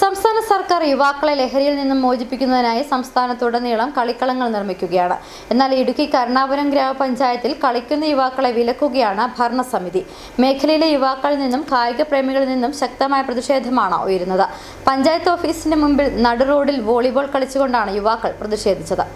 സംസ്ഥാന സർക്കാർ യുവാക്കളെ ലഹരിയിൽ നിന്നും മോചിപ്പിക്കുന്നതിനായി സംസ്ഥാനത്തുടനീളം കളിക്കളങ്ങൾ നിർമ്മിക്കുകയാണ്. എന്നാൽ ഇടുക്കി കരുണാപുരം ഗ്രാമപഞ്ചായത്തിൽ കളിക്കുന്ന യുവാക്കളെ വിലക്കുകയാണ് ഭരണസമിതി. മേഖലയിലെ യുവാക്കളിൽ നിന്നും കായിക പ്രേമികളിൽ നിന്നും ശക്തമായ പ്രതിഷേധമാണ് ഉയരുന്നത്. പഞ്ചായത്ത് ഓഫീസിന് മുമ്പിൽ നടുറോഡിൽ വോളിബോൾ കളിച്ചുകൊണ്ടാണ് യുവാക്കൾ പ്രതിഷേധിച്ചത്.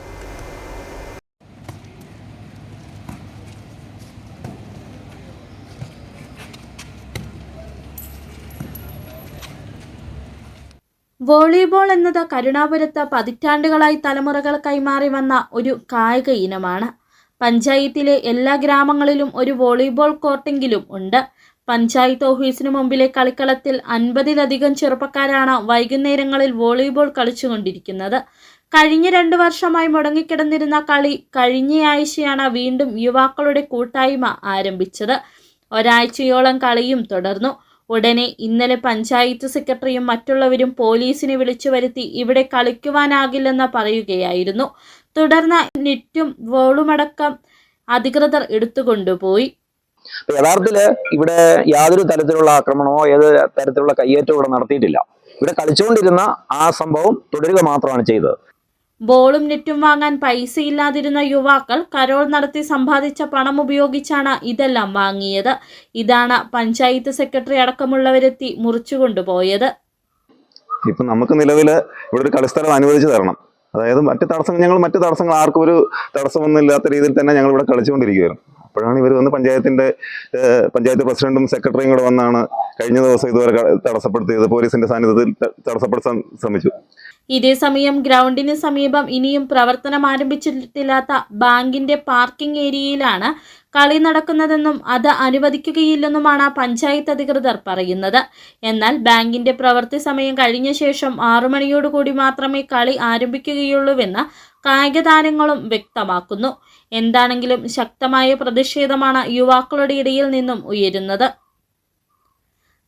വോളിബോൾ എന്നത് കരുണാപുരത്ത് പതിറ്റാണ്ടുകളായി തലമുറകൾ കൈമാറി വന്ന ഒരു കായിക ഇനമാണ്. പഞ്ചായത്തിലെ എല്ലാ ഗ്രാമങ്ങളിലും ഒരു വോളിബോൾ കോർട്ടെങ്കിലും ഉണ്ട്. പഞ്ചായത്ത് ഓഫീസിന് മുമ്പിലെ കളിക്കളത്തിൽ അൻപതിലധികം ചെറുപ്പക്കാരാണ് വൈകുന്നേരങ്ങളിൽ വോളിബോൾ കളിച്ചുകൊണ്ടിരിക്കുന്നത്. കഴിഞ്ഞ രണ്ടു വർഷമായി മുടങ്ങിക്കിടന്നിരുന്ന കളി കഴിഞ്ഞയാഴ്ചയാണ് വീണ്ടും യുവാക്കളുടെ കൂട്ടായ്മ ആരംഭിച്ചത്. ഒരാഴ്ചയോളം കളിയും തുടർന്നു. ഉടനെ ഇന്നലെ പഞ്ചായത്ത് സെക്രട്ടറിയും മറ്റുള്ളവരും പോലീസിനെ വിളിച്ചു വരുത്തി ഇവിടെ കളിക്കുവാനാകില്ലെന്ന് പറയുകയായിരുന്നു. തുടർന്ന് നെറ്റും വോളുമടക്കം അധികൃതർ എടുത്തുകൊണ്ടുപോയി. യഥാർത്ഥത്തിൽ ഇവിടെ യാതൊരു തരത്തിലുള്ള ആക്രമണമോ ഏത് തരത്തിലുള്ള കയ്യേറ്റവും ഇവിടെ നടത്തിയിട്ടില്ല. ഇവിടെ കളിച്ചുകൊണ്ടിരുന്ന ആ സംഭവം തുടരുക മാത്രമാണ് ചെയ്തത്. ബോളും നെറ്റും വാങ്ങാൻ പൈസയില്ലാതിരുന്ന യുവാക്കൾ കരോൾ നടത്തി സമ്പാദിച്ച പണം ഉപയോഗിച്ചാണ് ഇതെല്ലാം വാങ്ങിയത്. ഇതാണ് പഞ്ചായത്ത് സെക്രട്ടറി അടക്കമുള്ളവരെത്തി മുറിച്ചുകൊണ്ടുപോയത്. ഇപ്പം നമുക്ക് നിലവിൽ ഇവിടെ ഒരു കളിസ്ഥലം അനുവദിച്ചു തരണം. അതായത് മറ്റ് തടസ്സങ്ങൾ ഞങ്ങൾ മറ്റ് തടസ്സങ്ങൾ ആർക്കും ഒരു തടസ്സമൊന്നും ഇല്ലാത്ത രീതിയിൽ തന്നെ ഞങ്ങൾ ഇവിടെ കളിച്ചുകൊണ്ടിരിക്കുകയായിരുന്നു അപ്പോഴാണ് ഇവർ വന്ന് പഞ്ചായത്തിന്റെ പഞ്ചായത്ത് പ്രസിഡന്റും സെക്രട്ടറിയും കൂടെ വന്നാണ് കഴിഞ്ഞ ദിവസം ഇതുവരെ തടസ്സപ്പെടുത്തിയത്. പോലീസിന്റെ സാന്നിധ്യത്തിൽ തടസ്സപ്പെടുത്താൻ ശ്രമിച്ചു. ഇതേസമയം ഗ്രൗണ്ടിന് സമീപം ഇനിയും പ്രവർത്തനം ആരംഭിച്ചിട്ടില്ലാത്ത ബാങ്കിന്റെ പാർക്കിംഗ് ഏരിയയിലാണ് കളി നടക്കുന്നതെന്നും അത് അനുവദിക്കുകയില്ലെന്നുമാണ് പഞ്ചായത്ത് അധികൃതർ പറയുന്നത്. എന്നാൽ ബാങ്കിന്റെ പ്രവൃത്തി സമയം കഴിഞ്ഞ ശേഷം ആറു മണിയോടുകൂടി മാത്രമേ കളി ആരംഭിക്കുകയുള്ളൂവെന്ന് കായിക താരങ്ങളും വ്യക്തമാക്കുന്നു. എന്താണെങ്കിലും ശക്തമായ പ്രതിഷേധമാണ് യുവാക്കളുടെ ഇടയിൽ നിന്നും ഉയരുന്നത്.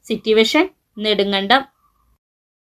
City vision Nedumkandam.